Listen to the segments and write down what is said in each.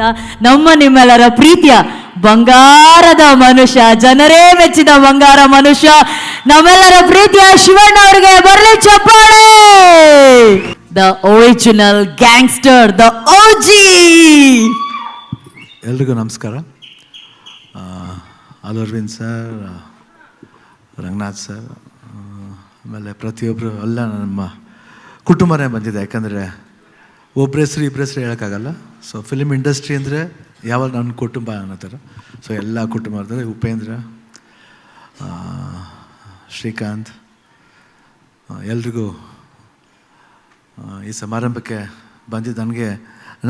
ಮಾಡುವಂತ ನಮ್ಮ ನಿಮ್ಮೆಲ್ಲರ ಪ್ರೀತಿಯ ಬಂಗಾರದ ಮನುಷ್ಯ, ಜನರೇ ಮೆಚ್ಚಿದ ಬಂಗಾರ ಮನುಷ್ಯ, ನಮ್ಮೆಲ್ಲರ ಪ್ರೀತಿಯ ಶಿವಣ್ಣ ಅವರಿಗೆ ಬರಲಿ ಚಪ್ಪಾಳೆ! The original gangster the OG ಎಲ್ರಿಗೂ ನಮಸ್ಕಾರ. ಅಲ್ ಅರವಿಂದ್ ಸರ್ ರಂಗನಾಥ್ ಸರ್ ಆಮೇಲೆ ಪ್ರತಿಯೊಬ್ಬರು ಎಲ್ಲ ನಮ್ಮ ಕುಟುಂಬನೇ ಬಂದಿದೆ. ಯಾಕಂದರೆ ಒಬ್ಬರ ಹೆಸರು ಇಬ್ಬರ ಹೆಸರು ಹೇಳೋಕ್ಕಾಗಲ್ಲ. ಸೊ ಫಿಲ್ಮ್ ಇಂಡಸ್ಟ್ರಿ ಅಂದರೆ ಯಾವಾಗ ನನ್ನ ಕುಟುಂಬ ಅನ್ನೋ ಥರ. ಸೊ ಎಲ್ಲ ಕುಟುಂಬ ಅಂದರೆ ಉಪೇಂದ್ರ ಶ್ರೀಕಾಂತ್ ಎಲ್ರಿಗೂ ಈ ಸಮಾರಂಭಕ್ಕೆ ಬಂದಿದ್ದು ನನಗೆ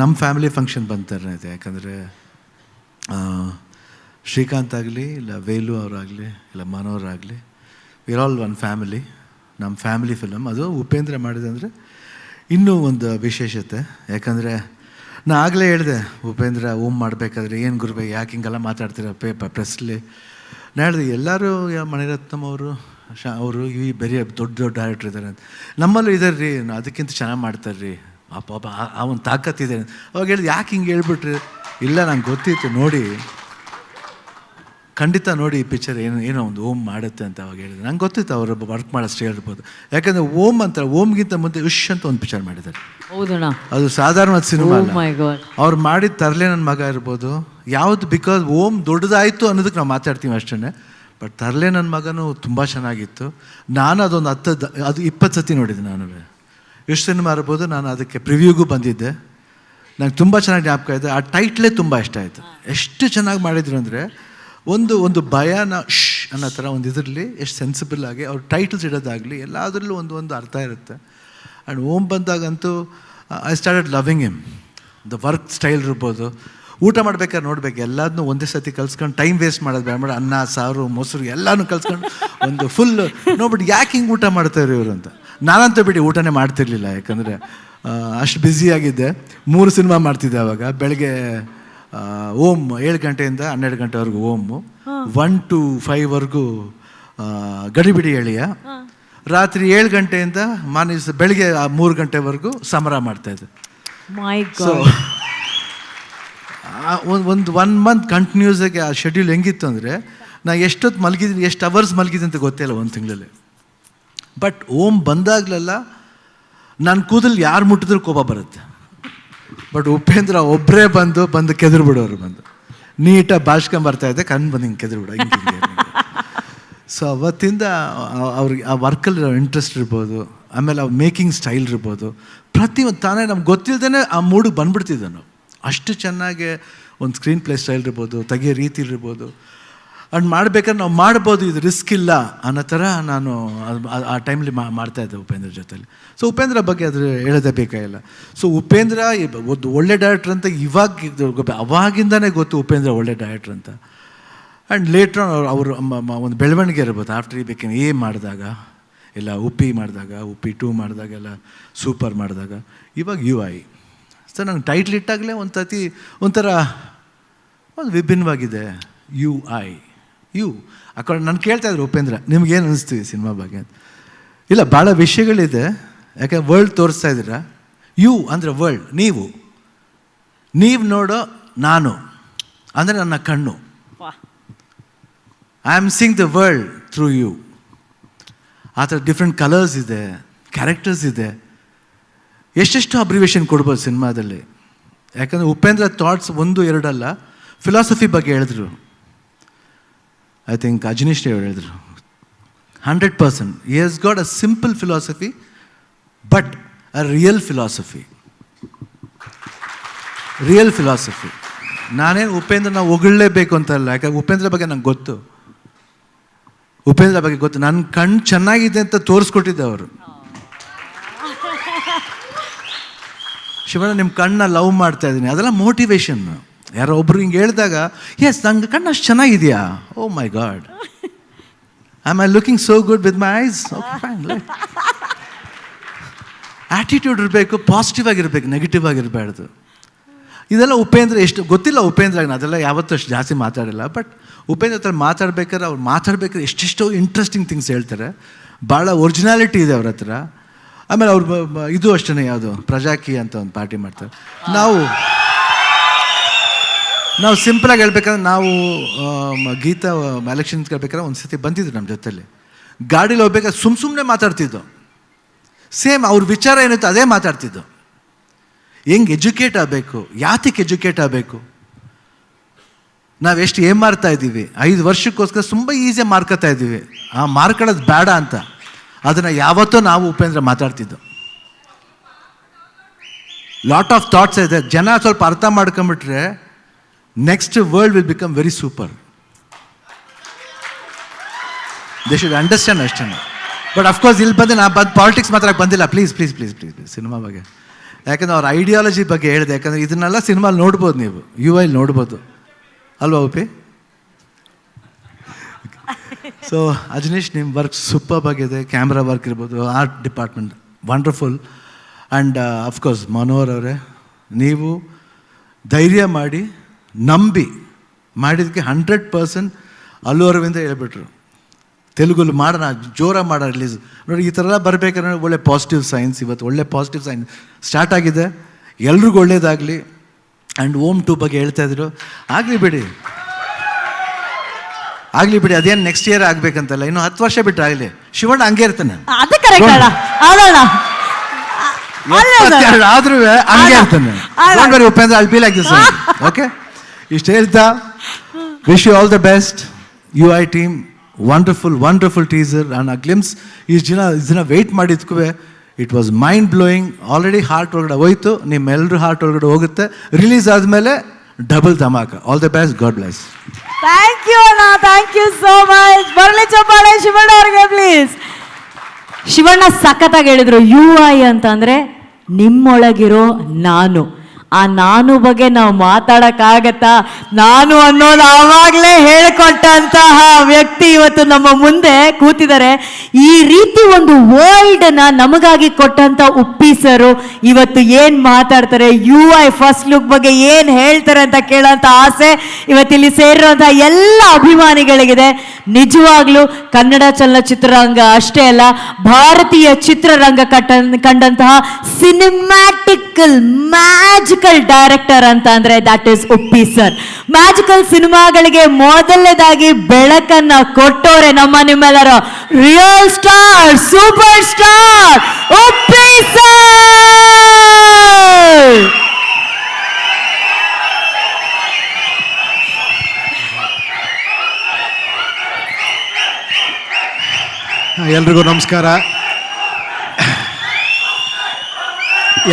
ನಮ್ಮ ಫ್ಯಾಮಿಲಿ ಫಂಕ್ಷನ್ ಬಂತಾರೆ ಇದೆ. ಯಾಕಂದರೆ ಶ್ರೀಕಾಂತ್ ಆಗಲಿ, ಇಲ್ಲ ವೇಲು ಅವರಾಗಲಿ, ಇಲ್ಲ ಮನೋರಾಗಲಿ ವಿರ್ ಆಲ್ ಒನ್ ಫ್ಯಾಮಿಲಿ ನಮ್ಮ ಫ್ಯಾಮಿಲಿ ಫಿಲಮ್ ಅದು ಉಪೇಂದ್ರ ಮಾಡಿದಂದರೆ ಇನ್ನೂ ಒಂದು ವಿಶೇಷತೆ. ಯಾಕಂದರೆ ನಾ ಆಗಲೇ ಹೇಳಿದೆ ಉಪೇಂದ್ರ ಓಮ್ ಮಾಡಬೇಕಾದ್ರೆ ಏನು ಗುರುಬೆ ಯಾಕೆ ಹಿಂಗೆಲ್ಲ ಮಾತಾಡ್ತೀರ ಪೇಪರ್ ಪ್ರೆಸ್ಲಿ ನಾ ಹೇಳಿದೆ ಎಲ್ಲರೂ ಮಣಿರತ್ನಮ್ ಅವರು ಶಾ ಅವರು ಈ ಬರೀ ದೊಡ್ಡ ದೊಡ್ಡ ಡೈರೆಕ್ಟ್ರ್ ಇದ್ದಾರೆ ಅಂತ ನಮ್ಮಲ್ಲೂ ಇದ್ದಾರೆ ರೀ ಅದಕ್ಕಿಂತ ಚೆನ್ನಾಗಿ ಮಾಡ್ತಾರೆ ರೀ ಆ ಪಾಪ ಆ ಒಂದು ತಾಕತ್ತಿದೆ ಅವಾಗ ಹೇಳಿದೆ ಯಾಕೆ ಹಿಂಗೆ ಹೇಳ್ಬಿಟ್ರಿ ಇಲ್ಲ ನಂಗೆ ಗೊತ್ತಿತ್ತು ನೋಡಿ ಖಂಡಿತ ನೋಡಿ ಈ ಪಿಕ್ಚರ್ ಏನು ಏನೋ ಒಂದು ಓಮ್ ಮಾಡುತ್ತೆ ಅಂತ ಅವಾಗ ಹೇಳಿದ್ರು. ನಂಗೆ ಗೊತ್ತಿತ್ತು ಅವರು ವರ್ಕ್ ಮಾಡೋಷ್ಟು ಹೇಳ್ಬೋದು ಯಾಕಂದರೆ ಓಮ್ ಅಂತ ಓಮ್ಗಿಂತ ಮುಂದೆ ಉಶ್ ಅಂತ ಒಂದು ಪಿಕ್ಚರ್ ಮಾಡಿದ್ದಾರೆ. ಹೌದಣ್ಣ. ಅದು ಸಾಧಾರಣವಾದ ಸಿನಿಮಾ Oh. ಅವ್ರು ಮಾಡಿದ ತರಲೆ ನನ್ನ ಮಗ ಇರ್ಬೋದು. ಯಾವುದು ಬಿಕಾಸ್ ಓಮ್ ದೊಡ್ಡದಾಯಿತು ಅನ್ನೋದಕ್ಕೆ ನಾವು ಮಾತಾಡ್ತೀವಿ ಅಷ್ಟೇ ಬಟ್ ತರಲೆ ನನ್ನ ಮಗನೂ ತುಂಬ ಚೆನ್ನಾಗಿತ್ತು. ನಾನು ಅದೊಂದು ಹತ್ತು ಅದು ಇಪ್ಪತ್ತು ಸತಿ ನೋಡಿದ್ದೆ ನಾನು ಎಷ್ಟು ಸಿನಿಮಾ ಇರ್ಬೋದು ನಾನು ಅದಕ್ಕೆ ಪ್ರಿವ್ಯೂಗೂ ಬಂದಿದ್ದೆ. ನಂಗೆ ತುಂಬ ಚೆನ್ನಾಗಿ ಜ್ಞಾಪಕ ಇದೆ. ಆ ಟೈಟ್ಲೇ ತುಂಬ ಇಷ್ಟ ಆಯಿತು. ಎಷ್ಟು ಚೆನ್ನಾಗಿ ಮಾಡಿದ್ರು ಅಂದರೆ ಒಂದು ಒಂದು ಭಯನ ಶ್ ಅನ್ನೋ ಥರ ಒಂದು ಇದರಲ್ಲಿ ಎಷ್ಟು ಸೆನ್ಸಿಬಲ್ ಆಗಿ ಅವ್ರ ಟೈಟಲ್ಸ್ ಇಡೋದಾಗಲಿ ಎಲ್ಲದರಲ್ಲೂ ಒಂದು ಒಂದು ಅರ್ಥ ಇರುತ್ತೆ. ಆ್ಯಂಡ್ ಓಮ್ ಬಂದಾಗಂತೂ I started loving him the work style ಇರ್ಬೋದು. ಊಟ ಮಾಡ್ಬೇಕಾದ್ರೆ ನೋಡ್ಬೇಕು ಎಲ್ಲದನ್ನೂ ಒಂದೇ ಸತಿ ಕಲ್ಸ್ಕೊಂಡು ಟೈಮ್ ವೇಸ್ಟ್ ಮಾಡೋದು ಬೇಡ. ಮಾಡಿ ಅನ್ನ, ಸಾರು, ಮೊಸರು ಎಲ್ಲನೂ ಕಲ್ಸ್ಕೊಂಡು ಒಂದು ಫುಲ್ ನೋಡ್ಬಿಟ್ಟು ಯಾಕೆ ಹಿಂಗೆ ಊಟ ಮಾಡ್ತಾರೆ ಇವರು ಅಂತ. ನಾನಂತೂ ಬಿಡಿ ಊಟನೇ ಮಾಡ್ತಿರ್ಲಿಲ್ಲ, ಯಾಕಂದರೆ ಅಷ್ಟು ಬ್ಯುಸಿಯಾಗಿದ್ದೆ ಮೂರು ಸಿನಿಮಾ ಮಾಡ್ತಿದ್ದೆ ಅವಾಗ. ಬೆಳಗ್ಗೆ ಓಮ್ ಏಳು ಗಂಟೆಯಿಂದ ಹನ್ನೆರಡು ಗಂಟೆವರೆಗೂ ಓಮು ಒನ್ ಟು ಫೈವ್ವರೆಗೂ ಗಡಿಬಿಡಿ ಎಳೆಯ. ರಾತ್ರಿ ಏಳು ಗಂಟೆಯಿಂದ ಮಾನಿಸ್ ಬೆಳಿಗ್ಗೆ ಆ ಮೂರು ಗಂಟೆವರೆಗೂ ಸಮರ ಮಾಡ್ತಾ ಇದ್ದೆ. ಸೊ ಗಾಡ್ ಒಂದು ಒಂದು ಒನ್ ಮಂತ್ ಕಂಟಿನ್ಯೂಸ್ ಆಗಿ ಆ ಶೆಡ್ಯೂಲ್ ಹೆಂಗಿತ್ತು ಅಂದರೆ ನಾ ಎಷ್ಟೊತ್ತು ಮಲಗಿದ್ದೀನಿ ಎಷ್ಟು ಅವರ್ಸ್ ಮಲಗಿದ್ದೀನಿ ಅಂತ ಗೊತ್ತಿಲ್ಲ ಒಂದು ತಿಂಗಳಲ್ಲಿ. ಬಟ್ ಓಮ್ ಬಂದಾಗಲೆಲ್ಲ ನನ್ನ ಕೂದಲು ಯಾರು ಮುಟ್ಟಿದ್ರು ಕೋಪ ಬರುತ್ತೆ. ಬಟ್ ಉಪೇಂದ್ರ ಒಬ್ಬರೇ ಬಂದು ಬಂದು ಕೆದ್ರು ಬಿಡೋರು ಬಂದು. ನೀಟಾಗಿ ಬಾಚ್ಕೊಂಬರ್ತಾ ಇದ್ದೆ ಕಣ್ಣು ಬಂದು ಹಿಂಗೆ ಕೆದ್ರು ಬಿಡೋ. ಸೊ ಅವತ್ತಿಂದ ಅವ್ರಿಗೆ ಆ ವರ್ಕಲ್ಲಿ ಇಂಟ್ರೆಸ್ಟ್ ಇರ್ಬೋದು, ಆಮೇಲೆ ಅವ್ರ ಮೇಕಿಂಗ್ ಸ್ಟೈಲ್ ಇರ್ಬೋದು. ಪ್ರತಿಯೊಂದು ತಾನೇ ನಮ್ಗೆ ಗೊತ್ತಿಲ್ಲದೇ ಆ ಮೂಡಿಗೆ ಬಂದ್ಬಿಡ್ತಿದ್ದೆ ನಾವು. ಅಷ್ಟು ಚೆನ್ನಾಗಿ ಒಂದು ಸ್ಕ್ರೀನ್ ಪ್ಲೇ ಸ್ಟೈಲ್ ಇರ್ಬೋದು, ತೆಗಿಯೋ ರೀತಿ ಅಂಡ್ ಮಾಡ್ಬೇಕಾದ್ರೆ ನಾವು ಮಾಡ್ಬೋದು, ಇದು ರಿಸ್ಕ್ ಇಲ್ಲ ಅನ್ನೋ ಥರ ನಾನು ಅದು- ಆ- ಟೈಮಲ್ಲಿ ಟೈಮ್ಲಿ ಮಾಡ್ತಾ ಇದ್ದೆ ಉಪೇಂದ್ರ ಜೊತೆಲಿ. ಸೊ ಉಪೇಂದ್ರ ಬಗ್ಗೆ ಅದು ಹೇಳೋದೇ ಬೇಕಾಗಿಲ್ಲ. ಸೊ ಉಪೇಂದ್ರ ಒಂದು ಒಳ್ಳೆ ಡೈರೆಕ್ಟ್ರ್ ಅಂತ ಇವಾಗ ಅವಾಗಿಂದನೇ ಗೊತ್ತು ಉಪೇಂದ್ರ ಒಳ್ಳೆ ಡೈರೆಕ್ಟ್ರ್ ಅಂತ. ಆ್ಯಂಡ್ ಲೇಟ್ರ್ ಅವರು ಒಂದು ಬೆಳವಣಿಗೆ ಇರ್ಬೋದು. ಆಫ್ಟರ್ ಈ ಬೇಕಿನ ಎ ಮಾಡಿದಾಗ, ಇಲ್ಲ ಉಪ್ಪಿ ಮಾಡಿದಾಗ, ಉಪ್ಪಿ ಟೂ ಮಾಡಿದಾಗೆಲ್ಲ ಸೂಪರ್ ಮಾಡಿದಾಗ, ಇವಾಗ ಯು ಐ ಸೊ ನಂಗೆ ಟೈಟ್ಲ್ ಇಟ್ಟಾಗಲೇ ಒಂದು ಸತಿ ಒಂಥರ ಒಂದು ವಿಭಿನ್ನವಾಗಿದೆ ಯು ಐ ಯು ಅಕೌಂಡ್ ನಾನು ಕೇಳ್ತಾ ಇದ್ರು ಉಪೇಂದ್ರ ನಿಮ್ಗೇನು ಅನಿಸ್ತು ಈ ಸಿನಿಮಾ ಬಗ್ಗೆ ಅಂತ. ಇಲ್ಲ ಭಾಳ ವಿಷಯಗಳಿದೆ ಯಾಕೆ ವರ್ಲ್ಡ್ ತೋರಿಸ್ತಾ ಇದ್ದೀರ? ಯು ಅಂದರೆ ವರ್ಲ್ಡ್ ನೀವು. ನೀವು ನೋಡೋ ನಾನು ಅಂದರೆ ನನ್ನ ಕಣ್ಣು. I am sing the world through you ಆ ಥರ ಡಿಫ್ರೆಂಟ್ ಕಲರ್ಸ್ ಇದೆ ಕ್ಯಾರೆಕ್ಟರ್ಸ್ ಇದೆ. ಎಷ್ಟೆಷ್ಟು ಅಬ್ರಿವೇಷನ್ ಕೊಡ್ಬೋದು ಸಿನಿಮಾದಲ್ಲಿ. ಯಾಕಂದರೆ ಉಪೇಂದ್ರ ಥಾಟ್ಸ್ ಒಂದು ಎರಡಲ್ಲ ಫಿಲಾಸಫಿ ಬಗ್ಗೆ ಹೇಳಿದ್ರು. ಐ ಥಿಂಕ್ ಅಜನೀಶ್ ಹೇಳಿದ್ರು. Hundred percent he has got a simple philosophy but a real philosophy real philosophy ನಾನೇನು ಉಪೇಂದ್ರ ನಾವು ಹೊಗಳಲೇಬೇಕು ಅಂತ ಅಲ್ಲ. ಯಾಕಂದ್ರೆ ಉಪೇಂದ್ರ ಬಗ್ಗೆ ನಂಗೆ ಗೊತ್ತು. ಉಪೇಂದ್ರ ಬಗ್ಗೆ ಗೊತ್ತು. ನನ್ನ ಕಣ್ಣು ಚೆನ್ನಾಗಿದೆ ಅಂತ ತೋರಿಸ್ಕೊಟ್ಟಿದ್ದೆ ಅವರು. ಶಿವಣ್ಣ ನಿಮ್ಮ ಕಣ್ಣ ಲವ್ ಮಾಡ್ತಾ ಇದ್ದೀನಿ. ಅದೆಲ್ಲ ಮೋಟಿವೇಶನ್ ಯಾರೋ ಒಬ್ರು ಹಿಂಗೆ ಹೇಳಿದಾಗ ಎಸ್ ನಂಗೆ ಕಣ್ಣು ಅಷ್ಟು ಚೆನ್ನಾಗಿದೆಯಾ? ಓ my god I I looking so good with my eyes attitude ಇರಬೇಕು ಪಾಸಿಟಿವ್ ಆಗಿರಬೇಕು ನೆಗೆಟಿವ್ ಆಗಿರಬಾರ್ದು. ಇದೆಲ್ಲ ಉಪೇಂದ್ರ ಎಷ್ಟು, ಗೊತ್ತಿಲ್ಲ ಉಪೇಂದ್ರ ಅದೆಲ್ಲ ಯಾವತ್ತೂ ಅಷ್ಟು ಜಾಸ್ತಿ ಮಾತಾಡಿಲ್ಲ, ಬಟ್ ಉಪೇಂದ್ರ ಹತ್ರ ಮಾತಾಡ್ಬೇಕಾದ್ರೆ ಅವ್ರು ಮಾತಾಡ್ಬೇಕಾದ್ರೆ ಎಷ್ಟೆಷ್ಟೋ ಇಂಟ್ರೆಸ್ಟಿಂಗ್ ಥಿಂಗ್ಸ್ ಹೇಳ್ತಾರೆ. ಭಾಳ ಒರಿಜಿನಾಲಿಟಿ ಇದೆ ಅವ್ರ ಹತ್ರ. ಆಮೇಲೆ ಅವ್ರು ಇದು ಅಷ್ಟೇ ಯಾವುದು, ಪ್ರಜಾಕಿ ಅಂತ ಒಂದು ಪಾರ್ಟಿ ಮಾಡ್ತಾರೆ. ನಾವು ನಾವು ಸಿಂಪಲಾಗಿ ಹೇಳ್ಬೇಕಂದ್ರೆ ನಾವು ಗೀತಾ ಎಲೆಕ್ಷನ್ ಕೇಳ್ಬೇಕಾದ್ರೆ ಒಂದು ಸತಿ ಬಂದಿದ್ರು ನಮ್ಮ ಜೊತೆಲಿ. ಗಾಡೀಲಿ ಹೋಗ್ಬೇಕಾದ್ರೆ ಸುಮ್ಮ ಸುಮ್ಮನೆ ಮಾತಾಡ್ತಿದ್ದು ಸೇಮ್ ಅವ್ರ ವಿಚಾರ ಏನಿತ್ತು ಅದೇ ಮಾತಾಡ್ತಿದ್ದು ಹೆಂಗೆ ಎಜುಕೇಟ್ ಆಗಬೇಕು? ಯಾತಕ್ಕೆ ಎಜುಕೇಟ್ ಆಗಬೇಕು? ನಾವು ಎಷ್ಟು ಏನು ಮಾಡ್ತಾ ಇದ್ದೀವಿ? ಐದು ವರ್ಷಕ್ಕೋಸ್ಕರ ತುಂಬ ಈಸಿಯಾಗಿ ಮಾರ್ಕೋತಾ ಇದ್ದೀವಿ. ಆ, ಮಾರ್ಕೊಳ್ಳೋದು ಬೇಡ ಅಂತ. ಅದನ್ನು ಯಾವತ್ತೂ ನಾವು ಉಪೇಂದ್ರ ಮಾತಾಡ್ತಿದ್ದು. ಲಾಟ್ ಆಫ್ ಥಾಟ್ಸ್ ಇದೆ. ಜನ ಸ್ವಲ್ಪ ಅರ್ಥ ಮಾಡ್ಕೊಂಬಿಟ್ರೆ next world will become very super they should understand ಅಷ್ಟೇ ಬಟ್ ಅಫ್ಕೋರ್ಸ್ ಇಲ್ಲಿ ಬಂದು ನಾ ಬಂದು ಪಾಲಿಟಿಕ್ಸ್ ಮಾತ್ರ ಬಂದಿಲ್ಲ. Please please please please cinema ಬಗ್ಗೆ. ಯಾಕಂದ್ರೆ ಅವ್ರ ಐಡಿಯಾಲಜಿ ಬಗ್ಗೆ ಹೇಳಿದೆ. ಯಾಕಂದ್ರೆ ಇದನ್ನೆಲ್ಲ ಸಿನಿಮಾ ನೋಡ್ಬೋದು ನೀವು. ಯು ಐ ನೋಡ್ಬೋದು. ಅಲ್ವಾ ಉಪಿ ಸೊ ಅಜನೀಶ್ ನಿಮ್ಮ ವರ್ಕ್ ಸೂಪರ್ ಆಗಿದೆ. ಕ್ಯಾಮ್ರಾ ವರ್ಕ್ ಇರ್ಬೋದು art department wonderful and of course Manohar ಅವರೇ, ನೀವು ಧೈರ್ಯ ಮಾಡಿ ನಂಬಿ ಮಾಡಿದ್ದಕ್ಕೆ ಹಂಡ್ರೆಡ್ ಪರ್ಸೆಂಟ್ ಅಲ್ಲು ಅರವಿಂದ ಹೇಳ್ಬಿಟ್ರು. ತೆಲುಗಲ್ಲಿ ಮಾಡೋಣ ಜೋರ ಮಾಡೋ ರಿಲೀಸ್ ನೋಡಿ ಈ ಥರ ಎಲ್ಲ ಬರಬೇಕಂದ್ರೆ ಒಳ್ಳೆ ಪಾಸಿಟಿವ್ ಸೈನ್ಸ್ ಇವತ್ತು ಒಳ್ಳೆ ಪಾಸಿಟಿವ್ ಸೈನ್ಸ್ ಸ್ಟಾರ್ಟ್ ಆಗಿದೆ. ಎಲ್ರಿಗೂ ಒಳ್ಳೇದಾಗಲಿ. ಆ್ಯಂಡ್ ಓಮ್ ಟೂ ಬಗ್ಗೆ ಹೇಳ್ತಾ ಇದ್ರು. ಆಗಲಿ ಬಿಡಿ. ಆಗಲಿ ಬಿಡಿ ಅದೇನು ನೆಕ್ಸ್ಟ್ ಇಯರ್ ಆಗ್ಬೇಕಂತಲ್ಲ. ಇನ್ನು ಹತ್ತು ವರ್ಷ ಬಿಟ್ಟರೆ ಆಗಲಿ. ಶಿವಣ್ಣ ಹಂಗೆ ಇರ್ತಾನೆ. ಆದ್ರೂ ಹಂಗೆ ಇರ್ತಾನೆ. ಉಪೇಂದ್ರ ಅಲ್ಲಿ ಲೈಕ್ ದಿಸ್ ಓಕೆ ಇಷ್ಟು ಹೇಳ್ತಾ? Wish you all the best you I team wonderful wonderful teaser and a glimpse ಇಷ್ಟು ಜನ ಇಷ್ಟು ದಿನ wait ಮಾಡಿದ್ಕೂ it was mind blowing already heart ಒಳಗಡೆ ಹೋಯ್ತು ನಿಮ್ಮೆಲ್ಲರೂ ಹಾರ್ಟ್ ಒಳಗಡೆ ಹೋಗುತ್ತೆ. ರಿಲೀಸ್ ಆದಮೇಲೆ double dhamaka. All the best god bless thank you ಅಣ್ಣ. ಥ್ಯಾಂಕ್ ಯು ಸೋ ಮಚ್ ಬರಲಿ ಚಪ್ಪಾಳೆ, ಶಿವಣ್ಣ ಅವ್ರಿಗೆ ಪ್ಲೀಸ್ ಶಿವಣ್ಣ ಸಖತ್ತಾಗಿ ಹೇಳಿದ್ರು ಯು ಐ ಅಂತಂದ್ರೆ ನಿಮ್ಮೊಳಗಿರೋ ನಾನು. ಆ ನಾನು ಬಗ್ಗೆ ನಾವು ಮಾತಾಡೋಕ್ಕಾಗತ್ತಾ? ನಾನು ಅನ್ನೋದು ಆವಾಗಲೇ ಹೇಳಿಕೊಟ್ಟಂತಹ ವ್ಯಕ್ತಿ ಇವತ್ತು ನಮ್ಮ ಮುಂದೆ ಕೂತಿದ್ದಾರೆ. ಈ ರೀತಿ ಒಂದು ವರ್ಲ್ಡ್ನ ನಮಗಾಗಿ ಕೊಟ್ಟಂತ ಉಪ್ಪಿಸರು ಇವತ್ತು ಏನು ಮಾತಾಡ್ತಾರೆ? ಯು ಐ ಫಸ್ಟ್ ಲುಕ್ ಬಗ್ಗೆ ಏನು ಹೇಳ್ತಾರೆ ಅಂತ ಕೇಳೋಂಥ ಆಸೆ ಇವತ್ತಿಲ್ಲಿ ಸೇರಿರುವಂತಹ ಎಲ್ಲ ಅಭಿಮಾನಿಗಳಿಗಿದೆ. ನಿಜವಾಗ್ಲೂ ಕನ್ನಡ ಚಲನಚಿತ್ರರಂಗ ಅಷ್ಟೇ ಅಲ್ಲ, ಭಾರತೀಯ ಚಿತ್ರರಂಗ ಕಟ್ಟ ಕಂಡಂತಹ ಸಿನಿಮ್ಯಾಟಿಕಲ್ ಮ್ಯಾಜಿಕಲ್ ಡೈರೆಕ್ಟರ್ ಅಂತ ಅಂದ್ರೆ that is Uppi sir magical ಸಿನಿಮಾಗಳಿಗೆ ಮೊದಲನೇದಾಗಿ ಬೆಳಕನ್ನ ಕೊಟ್ಟೋರೆ ನಮ್ಮ ನಿಮ್ಮೆಲ್ಲರ. Real star super star Uppi sir ಎಲ್ರಿಗೂ ನಮಸ್ಕಾರ.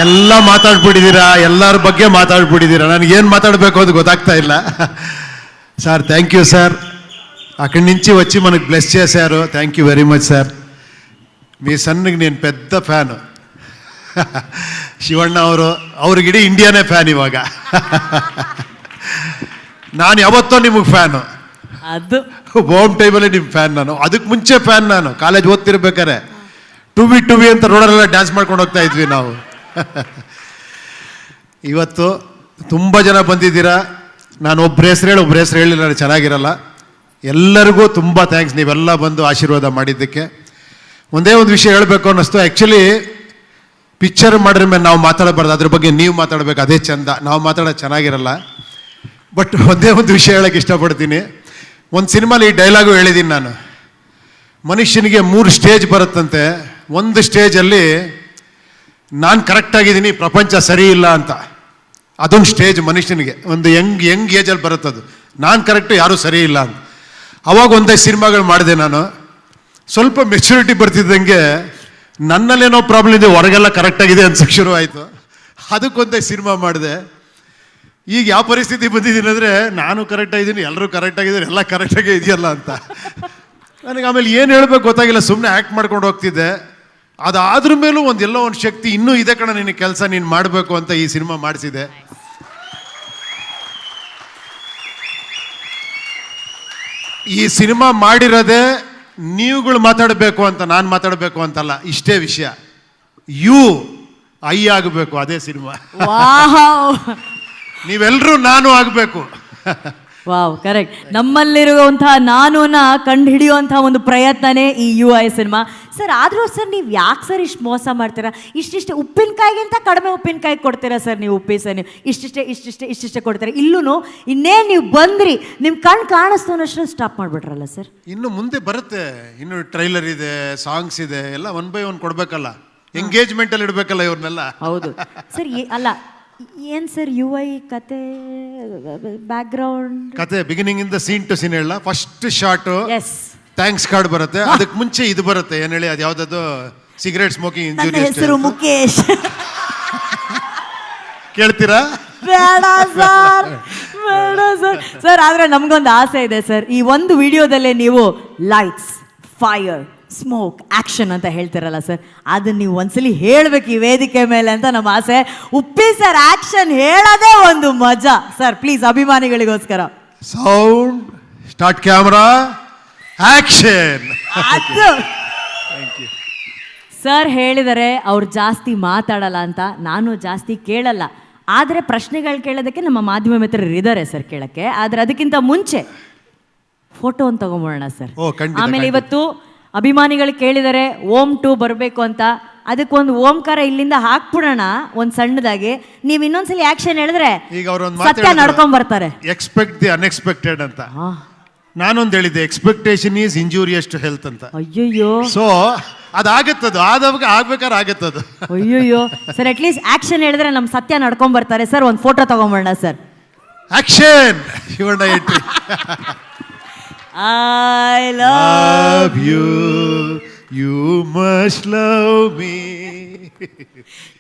ಎಲ್ಲ ಮಾತಾಡ್ಬಿಟ್ಟಿದ್ದೀರಾ? ಎಲ್ಲರ ಬಗ್ಗೆ ಮಾತಾಡ್ಬಿಟ್ಟಿದ್ದೀರಾ? ನನಗೇನು ಮಾತಾಡಬೇಕು ಅದು ಗೊತ್ತಾಗ್ತಾ ಇಲ್ಲ. ಸರ್ ಥ್ಯಾಂಕ್ ಯು ಸರ್ అక్కడి నుంచి ವಚ್ಚಿ మనకు బ్లెస్ చేశారు thank you very much sir మీ ಸಣ್ಣಗೆ ನೀನು ಪೆದ್ದ ಫ್ಯಾನು ಶಿವಣ್ಣ ಅವರು ಅವ್ರಿಗಿಡೀ ಇಂಡಿಯಾನೇ ಫ್ಯಾನ್ ಇವಾಗ. ನಾನು ಯಾವತ್ತೋ ನಿಮಗೆ ಫ್ಯಾನು ಅದು. ಹೋಮ್ ಟೈಮಲ್ಲಿ ನಿಮ್ಮ ಫ್ಯಾನ್ ನಾನು. ಅದಕ್ಕೆ ಮುಂಚೆ ಫ್ಯಾನ್ ನಾನು. ಕಾಲೇಜ್ ಓದ್ತಿರ್ಬೇಕಾರೆ ಟು ವಿ ಟು ವಿ ಅಂತ ರೋಡಲ್ಲೆಲ್ಲ ಡ್ಯಾನ್ಸ್ ಮಾಡ್ಕೊಂಡು ಹೋಗ್ತಾ ಇದ್ವಿ ನಾವು. ಇವತ್ತು ತುಂಬ ಜನ ಬಂದಿದ್ದೀರಾ? ನಾನು ಒಬ್ಬರ ಹೆಸರು ಹೇಳಿ ಒಬ್ಬರ ಹೆಸರು ಹೇಳಿ ನಾನು ಚೆನ್ನಾಗಿರಲ್ಲ. ಎಲ್ಲರಿಗೂ ತುಂಬ ಥ್ಯಾಂಕ್ಸ್ ನೀವೆಲ್ಲ ಬಂದು ಆಶೀರ್ವಾದ ಮಾಡಿದ್ದಕ್ಕೆ. ಒಂದೇ ಒಂದು ವಿಷಯ ಹೇಳಬೇಕು ಅನ್ನಿಸ್ತು. ಆ್ಯಕ್ಚುಲಿ ಪಿಕ್ಚರ್ ಮಾಡಿದ್ರ ಮೇಲೆ ನಾವು ಮಾತಾಡಬಾರ್ದು. ಅದ್ರ ಬಗ್ಗೆ ನೀವು ಮಾತಾಡಬೇಕು. ಅದೇ ಚಂದ. ನಾವು ಮಾತಾಡೋದು ಚೆನ್ನಾಗಿರಲ್ಲ. ಬಟ್ ಒಂದೇ ಒಂದು ವಿಷಯ ಹೇಳೋಕ್ಕೆ ಇಷ್ಟಪಡ್ತೀನಿ. ಒಂದು ಸಿನಿಮಾಲಿ ಈ ಡೈಲಾಗು ಹೇಳಿದ್ದೀನಿ ನಾನು. ಮನುಷ್ಯನಿಗೆ ಮೂರು ಸ್ಟೇಜ್ ಬರುತ್ತಂತೆ. ಒಂದು ಸ್ಟೇಜಲ್ಲಿ ನಾನು ಕರೆಕ್ಟಾಗಿದ್ದೀನಿ ಪ್ರಪಂಚ ಸರಿ ಇಲ್ಲ ಅಂತ. ಅದೊಂದು ಸ್ಟೇಜ್ ಮನುಷ್ಯನಿಗೆ. ಒಂದು ಯಂಗ್ ಯಂಗ್ ಏಜಲ್ಲಿ ಬರುತ್ತದು ನಾನು ಕರೆಕ್ಟು ಯಾರೂ ಸರಿ ಇಲ್ಲ ಅಂತ. ಅವಾಗ ಒಂದೇ ಸಿನಿಮಾಗಳು ಮಾಡಿದೆ ನಾನು. ಸ್ವಲ್ಪ ಮೆಚುರಿಟಿ ಬರ್ತಿದ್ದಂಗೆ ನನ್ನಲ್ಲೇನೋ ಪ್ರಾಬ್ಲಮ್ ಇದೆ, ಹೊರಗೆಲ್ಲ ಕರೆಕ್ಟಾಗಿದೆ ಅನ್ಸಕ್ಕೆ ಶುರು ಆಯಿತು. ಅದಕ್ಕೊಂದೇ ಸಿನಿಮಾ ಮಾಡಿದೆ. ಈಗ ಯಾವ ಪರಿಸ್ಥಿತಿ ಬಂದಿದ್ದೀನಿ ಅಂದರೆ, ನಾನು ಕರೆಕ್ಟಾಗಿದ್ದೀನಿ ಎಲ್ಲರೂ ಕರೆಕ್ಟಾಗಿದ್ದಾರೆ ಎಲ್ಲ ಕರೆಕ್ಟಾಗೇ ಇದೆಯಲ್ಲ ಅಂತ. ನನಗೆ ಆಮೇಲೆ ಏನು ಹೇಳಬೇಕು ಗೊತ್ತಾಗಿಲ್ಲ ಸುಮ್ಮನೆ ಆ್ಯಕ್ಟ್ ಮಾಡ್ಕೊಂಡು ಹೋಗ್ತಿದ್ದೆ. ಅದಾದ್ರ ಮೇಲೂ ಒಂದು ಎಲ್ಲೋ ಒಂದು ಶಕ್ತಿ ಇನ್ನೂ ಇದೆ ಕಣ ನಿನ್ನ ಕೆಲಸ ನೀನು ಮಾಡಬೇಕು ಅಂತ ಈ ಸಿನಿಮಾ ಮಾಡಿಸಿದೆ. ಈ ಸಿನಿಮಾ ಮಾಡಿರೋದೇ ನೀವುಗಳು ಮಾತಾಡಬೇಕು ಅಂತ ನಾನು ಮಾತಾಡಬೇಕು ಅಂತಲ್ಲ ಇಷ್ಟೇ ವಿಷಯ. ಯು ಐ ಆಗಬೇಕು ಅದೇ ಸಿನಿಮಾ. ನೀವೆಲ್ಲರೂ ನಾನು ಆಗಬೇಕು. Wow correct. ನಮ್ಮಲ್ಲಿರುವಂತಹ ನಾನುನ ಕಂಡು ಹಿಡಿಯುವಂತಹ ಒಂದು ಪ್ರಯತ್ನನೇ ಈ ಯು ಐ ಸಿನಿಮಾ. ಸರ್ ಆದರೂ ಸರ್ ನೀವು ಯಾಕೆ ಸರ್ ಇಷ್ಟು ಮೋಸ ಮಾಡ್ತೀರಾ? ಇಷ್ಟಿಷ್ಟೇ ಉಪ್ಪಿನಕಾಯಿಗಿಂತ ಕಡಿಮೆ ಉಪ್ಪಿನಕಾಯಿ ಕೊಡ್ತೀರಾ ಸರ್ ನೀವು ಉಪ್ಪಿ ಸರ್ ನೀವು? ಇಷ್ಟಿಷ್ಟೇ ಇಷ್ಟಿಷ್ಟೇ ಇಷ್ಟಿಷ್ಟೇ ಕೊಡ್ತೀರಾ? ಇಲ್ಲೂ ಇನ್ನೇನು ನೀವು ಬಂದ್ರಿ ನಿಮ್ಮ ಕಣ್ಣು ಕಾಣಿಸ್ತು ಅನ್ನೋಷ್ಟು ಸ್ಟಾಪ್ ಮಾಡಿಬಿಟ್ರಲ್ಲ ಸರ್ ಇನ್ನು ಮುಂದೆ ಬರುತ್ತೆ. ಇನ್ನು ಟ್ರೈಲರ್ ಇದೆ ಸಾಂಗ್ಸ್ ಇದೆ ಎಲ್ಲ ಒನ್ ಬೈ ಒನ್ ಕೊಡಬೇಕಲ್ಲ. ಎಂಗೇಜ್ಮೆಂಟಲ್ಲಿ ಇಡಬೇಕಲ್ಲ ಇಡ್ಬೇಕಲ್ಲ ಇವ್ರನ್ನೆಲ್ಲ. ಹೌದು. ಸರ್ ಅಲ್ಲ ಏನು ಸರ್ ಯು ಐ ಕತೆ ಬ್ಯಾಕ್ಗ್ರೌಂಡ್ ಕತೆ ಬಿಗಿನಿಂಗ್ ಇಂದ ಸೀನ್ ಟು ಸೀನ್ ಹೇಳ first short is thanks card ಬರುತ್ತೆ. ಅದಕ್ಕೆ ಮುಂಚೆ ಇದು ಬರುತ್ತೆ. ಏನು ಹೇಳಿ ಅದು ಯಾವ್ದದು ಸಿಗರೇಟ್ ಸ್ಮೋಕಿಂಗ್ ನನ್ನ ಹೆಸರು ಇಂಜುರಿ ಮುಖೇಶ್ ಕೇಳ್ತೀರಾ? ಬೇಡ ಸರ್ ಬೇಡ ಸರ್. ಸರ್ ಆದ್ರೆ ನಮ್ಗೊಂದು ಆಸೆ ಇದೆ ಸರ್. ಈ ಒಂದು ವಿಡಿಯೋದಲ್ಲೇ ನೀವು ಲೈಟ್ಸ್ ಫೈರ್ ಸ್ಮೋಕ್ ಆಕ್ಷನ್ ಅಂತ ಹೇಳ್ತಿರಲ್ಲ ಸರ್. ಅದನ್ನ ನೀವು ಒಂದ್ಸಲಿ ಹೇಳ್ಬೇಕು ಈ ವೇದಿಕೆ ಮೇಲೆ ಅಂತ ನಮ್ಮ ಆಸೆ. ಉಪ್ಪಿ ಸರ್ ಆಕ್ಷನ್ ಹೇಳೋದೇ ಒಂದು ಮಜಾ. ಸರ್ ಪ್ಲೀಸ್ ಅಭಿಮಾನಿಗಳಿಗೋಸ್ಕರ. ಸೌಂಡ್ ಸ್ಟಾರ್ಟ್ ಕ್ಯಾಮ್ರಾ ಆಕ್ಷನ್ ಅದು. ಸರ್ ಹೇಳಿದರೆ ಅವ್ರು ಜಾಸ್ತಿ ಮಾತಾಡಲ್ಲ ಅಂತ ನಾನು ಜಾಸ್ತಿ ಕೇಳಲ್ಲ. ಆದರೆ ಪ್ರಶ್ನೆಗಳು ಕೇಳೋದಕ್ಕೆ ನಮ್ಮ ಮಾಧ್ಯಮ ಮಿತ್ರರು ಇದ್ದಾರೆ ಸರ್ ಕೇಳಕ್ಕೆ. ಆದರೆ ಅದಕ್ಕಿಂತ ಮುಂಚೆ ಫೋಟೋ ಒಂದು ತಗೊಂಬೋಣ ಸರ್ ಓ, ಖಂಡಿತ, ಆಮೇಲೆ ಖಂಡಿತ. ಇವತ್ತು ಅಭಿಮಾನಿಗಳು ಕೇಳಿದರೆ ಓಮ್ ಟು ಬರಬೇಕು ಅಂತ. ಅದಕ್ಕೊಂದು ಓಂಕಾರ ಇಲ್ಲಿಂದ ಹಾಕ್ಬಿಡೋಣ ಒಂದು ಸಣ್ಣದಾಗಿ. ನೀವು ಇನ್ನೊಂದ್ಸಲಿ ಆಕ್ಷನ್ ಹೇಳಿದ್ರೆ ಈಗ ಅವ್ರೊಂದು ಸತ್ಯ ನಡ್ಕೊಂಡ್ ಬರ್ತಾರೆ. ಎಕ್ಸ್ಪೆಕ್ಟ್ ದಿ ಅನ್ಎಕ್ಸ್ಪೆಕ್ಟೆಡ್ ಅಂತ. ಆ, ನಾನೊಂದು ಹೇಳಿದ್ದೆ expectation is injurious to health ಅಂತ. ಅಯ್ಯಯ್ಯೋ. ಸೊ ಅದಾಗತ್ತದು ಆದವಾಗ ಆಗ್ಬೇಕಾದ್ರೆ ಆಗತ್ತದು. ಅಯ್ಯಯ್ಯೋ. ಸರ್ ಅಟ್ಲೀಸ್ಟ್ ಆಕ್ಷನ್ ಹೇಳಿದ್ರೆ ನಮ್ಮ ಸತ್ಯ ನಡ್ಕೊಂಡ್ ಬರ್ತಾರೆ ಸರ್ ಒಂದು photo ತಗೊಂಬೋಣ sir action Shivanna I love love you you must love me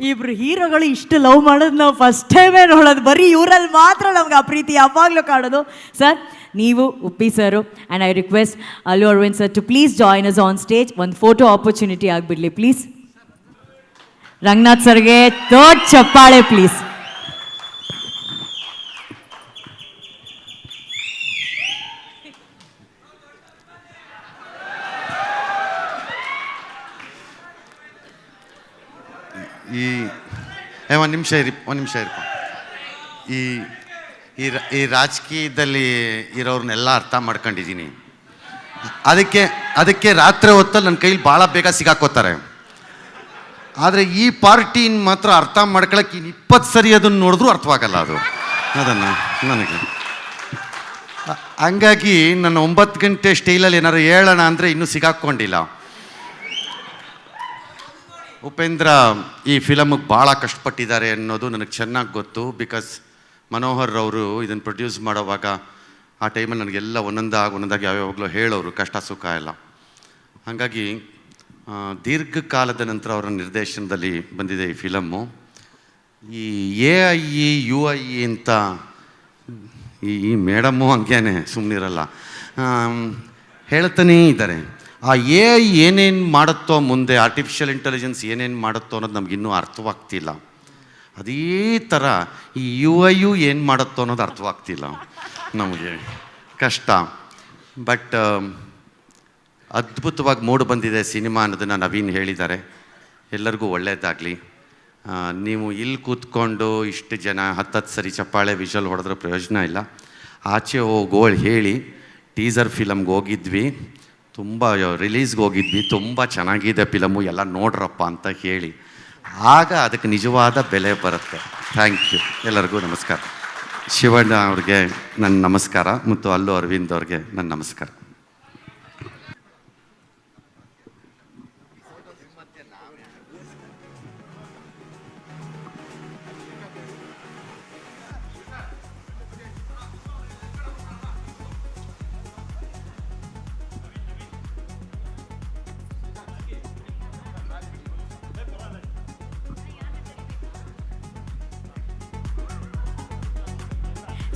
ಇಬ್ರು ಹೀರೋಗಳು ಇಷ್ಟು ಲವ್ ಮಾಡೋದು ನಾವು ಫಸ್ಟ್ ಟೈಮೇ ನೋಡೋದು. ಬರೀ ಇವರಲ್ಲಿ ಮಾತ್ರ ನಮ್ಗೆ ಆ ಪ್ರೀತಿ ಯಾವಾಗಲೂ ಕಾಣೋದು. ಸರ್ ನೀವು, Uppi sir and I request Allu Aravind sir to please join us on stage ಒಂದು ಫೋಟೋ ಆಪರ್ಚುನಿಟಿ ಆಗಿಬಿಡಲಿ ಪ್ಲೀಸ್ ರಂಗನಾಥ್ ಸರ್ಗೆ ದೊಡ್ಡ ಚಪ್ಪಾಳೆ ಪ್ಲೀಸ್ ಈ ಒಂದು ನಿಮಿಷ ಇರಿ, ಒಂದು ನಿಮಿಷ ಇರಪ್ಪ ಈ ಈ ಈ ರಾಜಕೀಯದಲ್ಲಿ ಇರೋರನ್ನೆಲ್ಲ ಅರ್ಥ ಮಾಡ್ಕೊಂಡಿದ್ದೀನಿ. ಅದಕ್ಕೆ ಅದಕ್ಕೆ ರಾತ್ರಿ ಹೊತ್ತಲ್ಲಿ ನನ್ನ ಕೈಲಿ ಭಾಳ ಬೇಗ ಸಿಗಾಕೋತಾರೆ. ಆದರೆ ಈ ಪಾರ್ಟಿನ ಮಾತ್ರ ಅರ್ಥ ಮಾಡ್ಕೊಳಕ್ಕೆ ಇನ್ನು ಇಪ್ಪತ್ತು ಸರಿ ಅದನ್ನು ನೋಡಿದ್ರೂ ಅರ್ಥವಾಗಲ್ಲ ಅದು. ಅದನ್ನು, ನನಗೆ. ಹಂಗಾಗಿ ನನ್ನ ಒಂಬತ್ತು ಗಂಟೆ ಸ್ಟೈಲಲ್ಲಿ ಏನಾದ್ರು ಹೇಳೋಣ ಅಂದರೆ ಇನ್ನೂ ಸಿಗಾಕೊಂಡಿಲ್ಲ. ಉಪೇಂದ್ರ ಈ ಫಿಲಮಿಗೆ ಭಾಳ ಕಷ್ಟಪಟ್ಟಿದ್ದಾರೆ ಅನ್ನೋದು ನನಗೆ ಚೆನ್ನಾಗಿ ಗೊತ್ತು ಬಿಕಾಸ್ ಮನೋಹರ್ ಅವರು ಇದನ್ನು ಪ್ರೊಡ್ಯೂಸ್ ಮಾಡೋವಾಗ ಆ ಟೈಮಲ್ಲಿ ನನಗೆಲ್ಲ ಒಂದೊಂದಾಗಿ ಒಂದೊಂದಾಗಿ ಯಾವ್ಯಾವಾಗಲೂ ಹೇಳೋರು, ಕಷ್ಟ ಸುಖ ಎಲ್ಲ. ಹಾಗಾಗಿ ದೀರ್ಘಕಾಲದ ನಂತರ ಅವರ ನಿರ್ದೇಶನದಲ್ಲಿ ಬಂದಿದೆ ಈ ಫಿಲಮ್ಮು ಈ A I E U I E ಅಂತ, ಈ ಈ ಮೇಡಮ್ಮು ಹಂಗೇನೆ ಸುಮ್ಮನಿರಲ್ಲ ಹೇಳ್ತಾನೇ ಇದ್ದಾರೆ. ಆ ಎ ಐ ಏನೇನು ಮಾಡುತ್ತೋ ಮುಂದೆ ಆರ್ಟಿಫಿಷಿಯಲ್ ಇಂಟೆಲಿಜೆನ್ಸ್ ಏನೇನು ಮಾಡುತ್ತೋ ಅನ್ನೋದು ನಮಗಿನ್ನೂ ಅರ್ಥವಾಗ್ತಿಲ್ಲ. ಅದೇ ಥರ ಈ ಯು ಐ ಯು ಏನು ಮಾಡುತ್ತೋ ಅನ್ನೋದು ಅರ್ಥವಾಗ್ತಿಲ್ಲ. ನಮಗೆ ಕಷ್ಟ. ಬಟ್ ಅದ್ಭುತವಾಗಿ ಮೂಡು ಬಂದಿದೆ ಸಿನಿಮಾ ಅನ್ನೋದನ್ನು ನವೀನ್ ಹೇಳಿದ್ದಾರೆ. ಎಲ್ಲರಿಗೂ ಒಳ್ಳೆಯದಾಗಲಿ ನೀವು ಇಲ್ಲಿ ಕೂತ್ಕೊಂಡು ಇಷ್ಟು ಜನ ಹತ್ತತ್ತು ಸರಿ ಚಪ್ಪಾಳೆ ವಿಷಲ್ ಹೊಡೆದ್ರೆ ಪ್ರಯೋಜನ ಇಲ್ಲ. ಆಚೆ ಹೋಗೋಳು ಹೇಳಿ ಟೀಸರ್ ಫಿಲಮ್ಗೆ ಹೋಗಿದ್ವಿ. ತುಂಬ ರಿಲೀಸ್ಗೆ ಹೋಗಿದ್ವಿ. ತುಂಬ ಚೆನ್ನಾಗಿದೆ ಫಿಲಮು ಎಲ್ಲ ನೋಡ್ರಪ್ಪ ಅಂತ ಹೇಳಿ. ಆಗ ಅದಕ್ಕೆ ನಿಜವಾದ ಬೆಲೆ ಬರುತ್ತೆ. ಥ್ಯಾಂಕ್ ಯು ಎಲ್ಲರಿಗೂ ನಮಸ್ಕಾರ. ಶಿವಣ್ಣ ಅವ್ರಿಗೆ ನನ್ನ ನಮಸ್ಕಾರ ಮತ್ತು ಅಲ್ಲು ಅರವಿಂದ್ ಅವ್ರಿಗೆ ನನ್ನ ನಮಸ್ಕಾರ.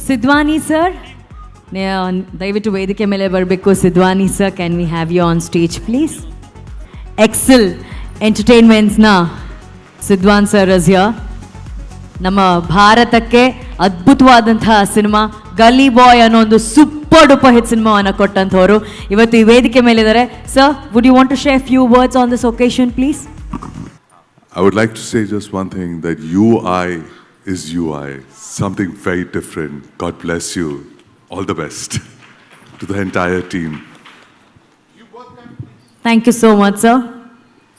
ಸಿದ್ವಾನಿ ಸರ್? ದಯವಿಟ್ಟು ವೇದಿಕೆ ಮೇಲೆ ಬರಬೇಕು. Sidhwani sir can we have you on stage please Excel ಎಂಟರ್ಟೈನ್ಮೆಂಟ್ಸ್ನ Sidhwan sir is here ನಮ್ಮ ಭಾರತಕ್ಕೆ ಅದ್ಭುತವಾದಂತಹ ಸಿನಿಮಾ ಗಲಿ ಬಾಯ್ ಅನ್ನೋ ಒಂದು ಸೂಪರ್ ಡೂಪರ್ ಹಿಟ್ ಸಿನಿಮಾವನ್ನು ಕೊಟ್ಟಂಥವ್ರು ಇವತ್ತು ಈ ವೇದಿಕೆ ಮೇಲಿದ್ದಾರೆ sir would you want to share few words on this occasion please I would like to say just one thing that you UI is UI, something very different. God bless you. All the best to the entire team. Thank you so much, sir.